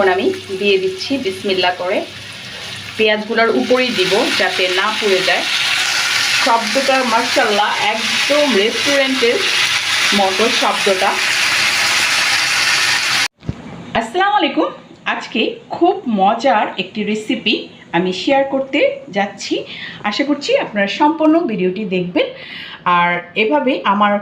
এখন আমি দিয়ে দিচ্ছি বিসমিল্লা করে। পেঁয়াজগুলোর উপরেই দিব যাতে না পুড়ে যায়। শব্দটা মার্শাল্লাহ একদম রেস্টুরেন্টের মতো শব্দটা। আসসালামু আলাইকুম। আজকে খুব মজার একটি রেসিপি আমি শেয়ার করতে যাচ্ছি। আশা করছি আপনারা সম্পূর্ণ ভিডিওটি দেখবেন। আর এভাবে আমার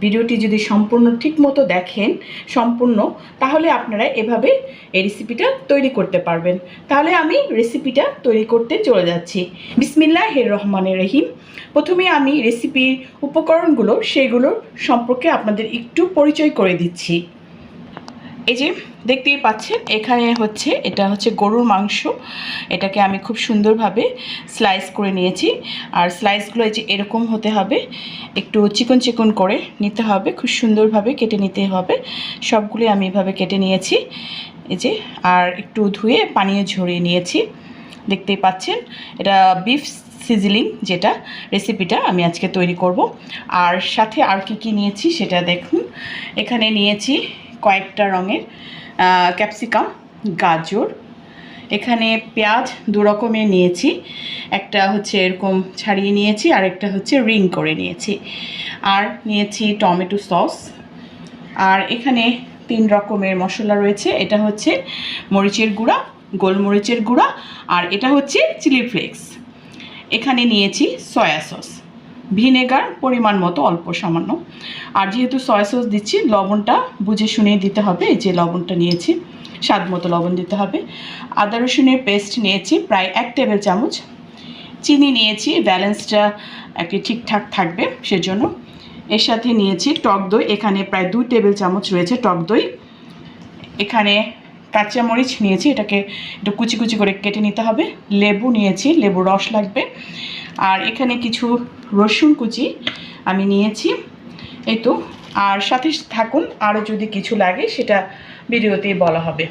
ভিডিওটি যদি সম্পূর্ণ ঠিকমতো দেখেন, সম্পূর্ণ, তাহলে আপনারা এভাবে এই রেসিপিটা তৈরি করতে পারবেন। তাহলে আমি রেসিপিটা তৈরি করতে চলে যাচ্ছি। বিসমিল্লাহ হের রহমানের রহিম। প্রথমে আমি রেসিপির উপকরণগুলো সেগুলো সম্পর্কে আপনাদের একটু পরিচয় করে দিচ্ছি। এই যে দেখতেই পাচ্ছেন, এখানে হচ্ছে, এটা হচ্ছে গরুর মাংস। এটাকে আমি খুব সুন্দরভাবে স্লাইস করে নিয়েছি। আর স্লাইসগুলো এই যে এরকম হতে হবে, একটু চিকন চিকন করে নিতে হবে, খুব সুন্দরভাবে কেটে নিতে হবে। সবগুলো আমি এভাবে কেটে নিয়েছি। এই যে, আর একটু ধুয়ে পানিয়ে ঝরিয়ে নিয়েছি। দেখতেই পাচ্ছেন, এটা বিফ সিজিলিং যেটা রেসিপিটা আমি আজকে তৈরি করব। আর সাথে আর কি কি নিয়েছি সেটা দেখুন। এখানে নিয়েছি কয়েকটা রঙের ক্যাপসিকাম, গাজর। এখানে পেঁয়াজ দু রকমের নিয়েছি। একটা হচ্ছে এরকম ছাড়িয়ে নিয়েছি আর একটা হচ্ছে রিং করে নিয়েছি। আর নিয়েছি টমেটো সস। আর এখানে তিন রকমের মশলা রয়েছে। এটা হচ্ছে মরিচের গুঁড়া, গোলমরিচের গুঁড়া, আর এটা হচ্ছে চিলি ফ্লেক্স। এখানে নিয়েছি সয়া সস। ভিনেগার পরিমাণ মতো অল্প সামান্য। আর যেহেতু সয়া সস দিচ্ছি, লবণটা বুঝে শুনে দিতে হবে। এই যে লবণটা নিয়েছি, স্বাদ মতো লবণ দিতে হবে। আদা রসুনের পেস্ট নিয়েছি, প্রায় এক টেবিল চামচ। চিনি নিয়েছি, ব্যালেন্সটা একটি ঠিকঠাক থাকবে সেজন্য। এর সাথে নিয়েছি টক দই, এখানে প্রায় দুই টেবিল চামচ রয়েছে টক দই। এখানে কাঁচামরিচ নিয়েছি, এটাকে একটু কুচি কুচি করে কেটে নিতে হবে। লেবু নিয়েছি লেবু রস লাগবে। আর এখানে কিছু রসুন কুচি আমি নিয়েছি, এই তো। আর সাথে থাকুন আরও যদি কিছু লাগে, সেটা ভিডিওতেই বলা হবে।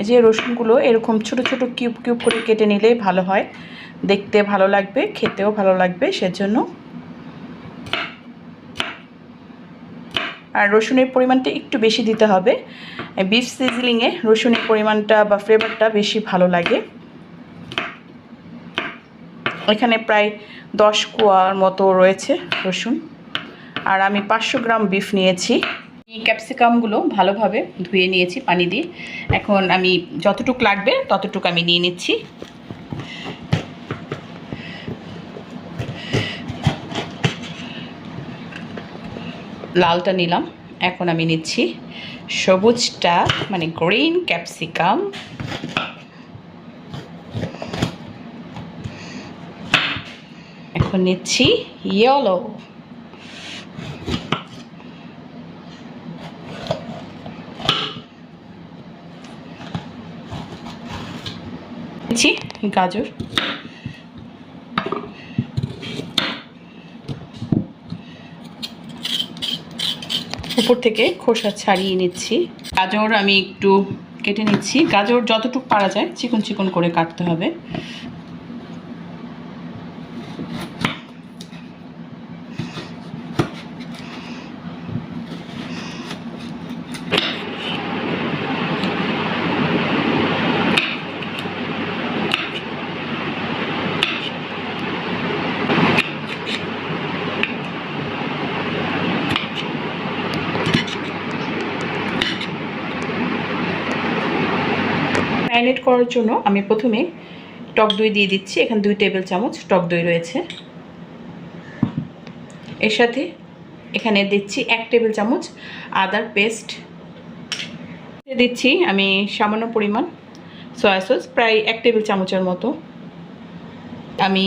এই যে রসুনগুলো এরকম ছোট ছোট কিউব কিউব করে কেটে নিলেই ভালো হয়। দেখতে ভালো লাগবে, খেতেও ভালো লাগবে, সেজন্য আর রসুনের পরিমাণটা একটু বেশি দিতে হবে। বিফ সিজলিংয়ে রসুনের পরিমাণটা বা ফ্লেভারটা বেশি ভালো লাগে। এখানে প্রায় দশ কোয়ার মতো রয়েছে রসুন। আর আমি পাঁচশো গ্রাম বিফ নিয়েছি। এই ক্যাপসিকামগুলো ভালোভাবে ধুয়ে নিয়েছি পানি দিয়ে। এখন আমি যতটুক লাগবে ততটুক আমি নিয়ে নিচ্ছি। লালটা নিলাম। এখন আমি নিচ্ছি সবুজটা মানে গ্রিন ক্যাপসিকাম এখন নিচ্ছি ইয়েলো নিচ্ছি গাজর। উপর থেকে খোসা ছাড়িয়ে নিচ্ছি। গাজর আমি একটু কেটে নিচ্ছি। গাজর যতটুকু পারা যায় চিকন চিকন করে কাটতে হবে। ম্যারিনেট করার জন্য আমি প্রথমে টক দই দিয়ে দিচ্ছি। এখানে দুই টেবিল চামচ টক দই রয়েছে। এর সাথে এখানে দিচ্ছি এক টেবিল চামচ আদার পেস্ট। দিচ্ছি আমি সামান্য পরিমাণ সয়া সস, প্রায় এক টেবিল চামচের মতো। আমি,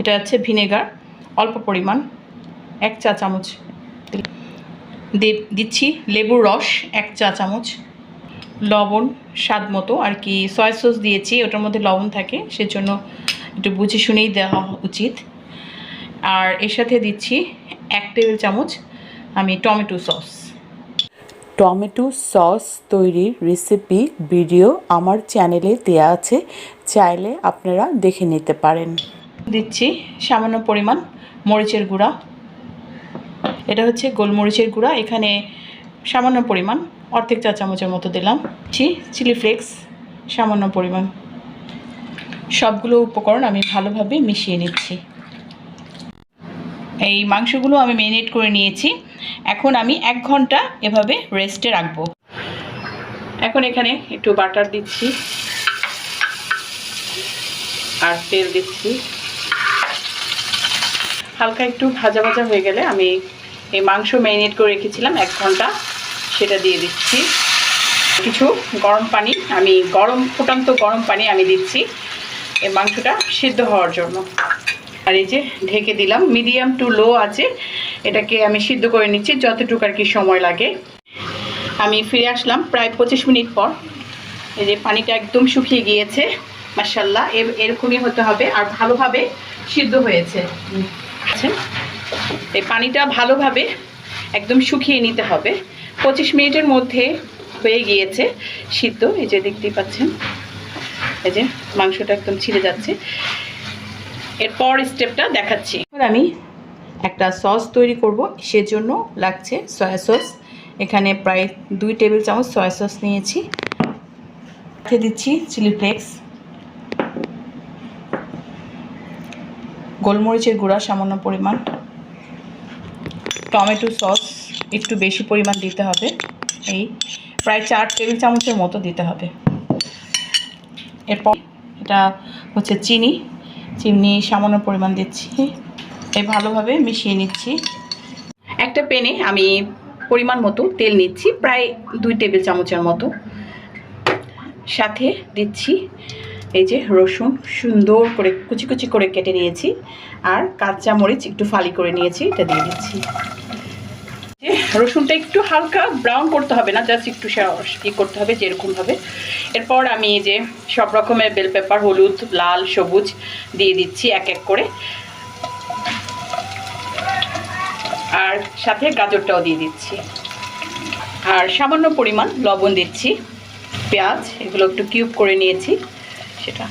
এটা হচ্ছে ভিনেগার, অল্প পরিমাণ, এক চা চামচ। দিচ্ছি লেবুর রস, এক চা চামচ। লবণ স্বাদ মতো আর কি সয়া সস দিয়েছি ওটার মধ্যে লবণ থাকে সেজন্য একটু বুঝে শুনেই দেওয়া উচিত। আর এর সাথে দিচ্ছি এক টেবিল চামচ আমি টমেটো সস। টমেটো সস তৈরির রেসিপি ভিডিও আমার চ্যানেলে দেয়া আছে চাইলে আপনারা দেখে নিতে পারেন। দিচ্ছি সামান্য পরিমাণ মরিচের গুঁড়া। এটা হচ্ছে গোলমরিচের গুঁড়া এখানে সামান্য পরিমাণ অর্ধেক চা চামচের মতো দিলাম। ছি চিলি ফ্লেক্স, সামান্য পরিমাণ। সবগুলো উপকরণ আমি ভালোভাবে মিশিয়ে নিচ্ছি। এই মাংসগুলো আমি মেরিনেট করে নিয়েছি। এখন আমি এক ঘণ্টা এভাবে রেস্টে রাখব। এখন এখানে একটু বাটার দিচ্ছি। আর তেল দিচ্ছি। হালকা একটু ভাজা ভাজা হয়ে গেলে আমি এই মাংস ম্যারিনেট করে রেখেছিলাম এক ঘণ্টা। সেটা দিয়ে দিচ্ছি। কিছু গরম পানি, আমি গরম, ফুটান্ত গরম পানি আমি দিচ্ছি। এই মাংসটা সিদ্ধ হওয়ার জন্য। আর এই যে ঢেকে দিলাম, মিডিয়াম টু লো আছে, এটাকে আমি সিদ্ধ করে নিচ্ছি যতটুকু আর কি সময় লাগে। আমি ফিরে আসলাম প্রায় পঁচিশ মিনিট পর। এই যে পানিটা একদম শুকিয়ে গিয়েছে মার্শাল্লাহ এরকমই হতে হবে আর ভালোভাবে সিদ্ধ হয়েছে। এই পানিটা ভালোভাবে একদম শুকিয়ে নিতে হবে। পঁচিশ মিনিটের মধ্যে হয়ে গিয়েছে সিদ্ধ। এই যে দেখতেই পাচ্ছেন, এই যে মাংসটা একদম ছিঁড়ে যাচ্ছে। এরপর স্টেপটা দেখাচ্ছি। এবার আমি একটা সস তৈরি করব। সেজন্য লাগছে সয়া সস এখানে প্রায় দুই টেবিল চামচ সয়া সস নিয়েছি। সাথে দিচ্ছি চিলি ফ্লেক্স গোলমরিচের গুঁড়া সামান্য পরিমাণ। টমেটো সস একটু বেশি পরিমাণ দিতে হবে। এই প্রায় চার টেবিল চামচের মতো দিতে হবে। এরপর এটা হচ্ছে চিনি। চিনি সামান্য পরিমাণ দিচ্ছি। এই ভালোভাবে মিশিয়ে নিচ্ছি। একটা পেনে আমি পরিমাণ মতো তেল নিচ্ছি, প্রায় দুই টেবিল চামচের মতো। সাথে দিচ্ছি এই যে রসুন সুন্দর করে কুচি কুচি করে কেটে নিয়েছি, আর কাঁচা মরিচ একটু ফালি করে নিয়েছি, এটা দিয়ে দিচ্ছি। রসুনটা একটু হালকা ব্রাউন করতে হবে না, জাস্ট একটু ই করতে হবে যেরকমভাবে এরপর আমি এই যে সব রকমের বেল পেপার, হলুদ, লাল, সবুজ দিয়ে দিচ্ছি এক এক করে। আর সাথে গাজরটাও দিয়ে দিচ্ছি। আর সামান্য পরিমাণ লবণ দিচ্ছি, পেঁয়াজ, এগুলো একটু কিউব করে নিয়েছি। সেটা।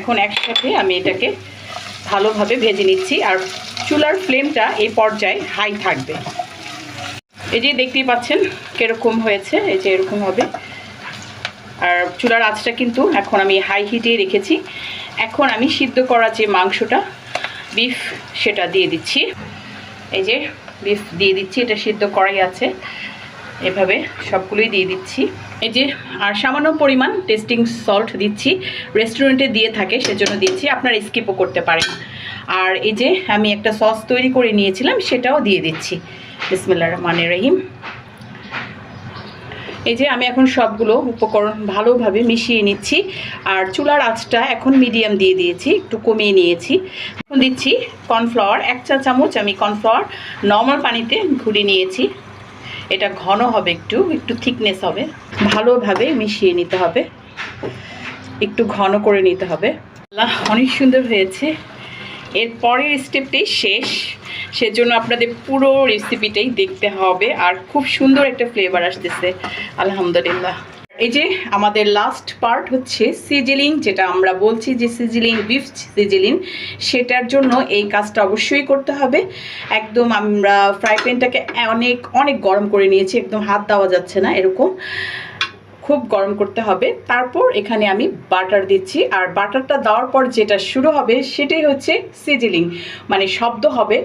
এখন একসাথে আমি এটাকে ভালোভাবে ভেজে নিচ্ছি আর চুলার ফ্লেমটা এই পর্যায়ে হাই থাকবে। এই যে দেখতেই পাচ্ছেন কীরকম হয়েছে, এই যে এরকম হবে। আর চুলার আঁচটা কিন্তু এখন আমি হাই হিটে রেখেছি। এখন আমি সিদ্ধ করা যে মাংসটা, বিফ, সেটা দিয়ে দিচ্ছি। এই যে বিফ দিয়ে দিচ্ছি, এটা সিদ্ধ করাই আছে। এভাবে সবগুলোই দিয়ে দিচ্ছি। এই যে, আর সামান্য পরিমাণ টেস্টিং সল্ট দিচ্ছি। রেস্টুরেন্টে দিয়ে থাকে, সেজন্য দিচ্ছি। আপনারা স্কিপও করতে পারেন। আর এই যে, আমি একটা সস তৈরি করে নিয়েছিলাম, সেটাও দিয়ে দিচ্ছি। বিসমিল্লা রহমান রহিম। এই যে, আমি এখন সবগুলো উপকরণ ভালোভাবে মিশিয়ে নিচ্ছি। আর চুলার আঁচটা এখন মিডিয়াম দিয়ে দিয়েছি, একটু কমিয়ে নিয়েছি। এখন দিচ্ছি কর্নফ্লাওয়ার এক চা চামচ আমি কর্নফ্লাওয়ার নর্মাল পানিতে ঘুরিয়ে নিয়েছি। এটা ঘন হবে একটু একটু থিকনেস হবে। ভালোভাবে মিশিয়ে নিতে হবে। একটু ঘন করে নিতে হবে। আল্লাহ, অনেক সুন্দর হয়েছে। এর পরের স্টেপটাই শেষ। সেজন্য আপনাদের পুরো রেসিপিটাই দেখতে হবে। আর খুব সুন্দর একটা ফ্লেভার আসতেছে। আলহামদুলিল্লাহ। এই যে আমাদের লাস্ট পার্ট হচ্ছে সিজিলিং যেটা আমরা বলছি যে সিজিলিং বিফ সিজিলিং সেটার জন্য এই কাজটা অবশ্যই করতে হবে। একদম আমরা ফ্রাই প্যানটাকে অনেক অনেক গরম করে নিয়েছি, একদম হাত দেওয়া যাচ্ছে না এরকম। খুব গরম করতে হবে। তারপর এখানে আমি বাটার দিচ্ছি, আর বাটারটা দেওয়ার পর যেটা শুরু হবে সেটাই হচ্ছে সিজিলিং মানে শব্দ হবে,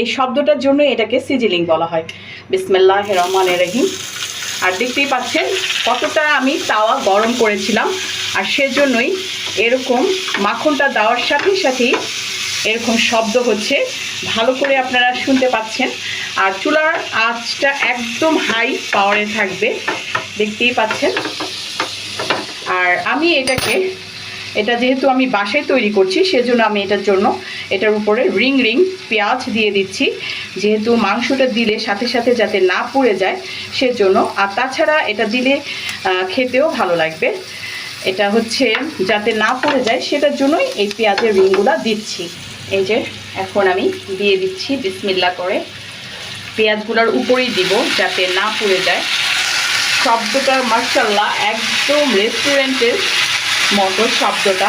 এই শব্দটার জন্য এটাকে সিজিলিং বলা হয়। বিসমিল্লাহ রহমান রহিম। আর দেখতেই পাচ্ছেন কতটা আমি তাওয়া গরম করেছিলাম। আর সেজন্যই এরকম মাখনটা দেওয়ার সাথে সাথেই এরকম শব্দ হচ্ছে। ভালো করে আপনারা শুনতে পাচ্ছেন। আর চুলার আঁচটা একদম হাই পাওয়ারে থাকবে। দেখতেই পাচ্ছেন। আর আমি এটাকে এটা যেহেতু আমি বাসায় তৈরি করছি, সেজন্য আমি এটার জন্য এটার উপরে রিং রিং পেঁয়াজ দিয়ে দিচ্ছি। যেহেতু মাংসটা দিলে সাথে সাথে যাতে না পুড়ে যায়, সেজন্য। আর তাছাড়া এটা দিলে খেতেও ভালো লাগবে। এটা হচ্ছে যাতে না পড়ে যায়, সেটার জন্যই এই পেঁয়াজের রিংগুলো দিচ্ছি। এই যে, এখন আমি দিয়ে দিচ্ছি বিসমিল্লা করে। পেঁয়াজগুলোর উপরেই দিব যাতে না পুড়ে যায়। শব্দটা মার্শাল্লাহ একদম রেস্টুরেন্টের মটর শব্দটা।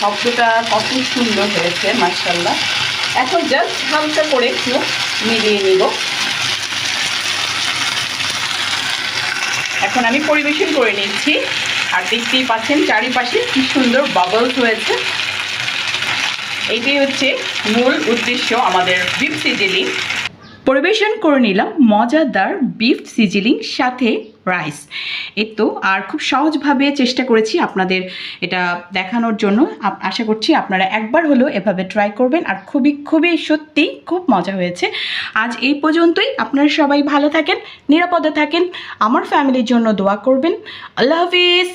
শব্দটা কত সুন্দর হয়েছে মার্শাল্লা এখন জাস্ট হালকা করে একটু মিলিয়ে নিব। এখন আমি পরিবেশন করে নিচ্ছি। আর দেখতেই পাচ্ছেন, চারিপাশে কি সুন্দর বাবলস হয়েছে। এইটাই হচ্ছে মূল উদ্দেশ্য আমাদের বিফ সিজিলিং পরিবেশন করে নিলাম মজাদার বিফ সিজিলিং সাথে রাইস এই তো, আর খুব সহজভাবে চেষ্টা করেছি আপনাদের এটা দেখানোর জন্য। আশা করছি আপনারা একবার হলেও এভাবে ট্রাই করবেন আর খুবই খুবই সত্যিই খুব মজা হয়েছে। আজ এই পর্যন্তই। আপনারা সবাই ভালো থাকেন, নিরাপদে থাকেন। আমার ফ্যামিলির জন্য দোয়া করবেন। আল্লাহ হাফিজ।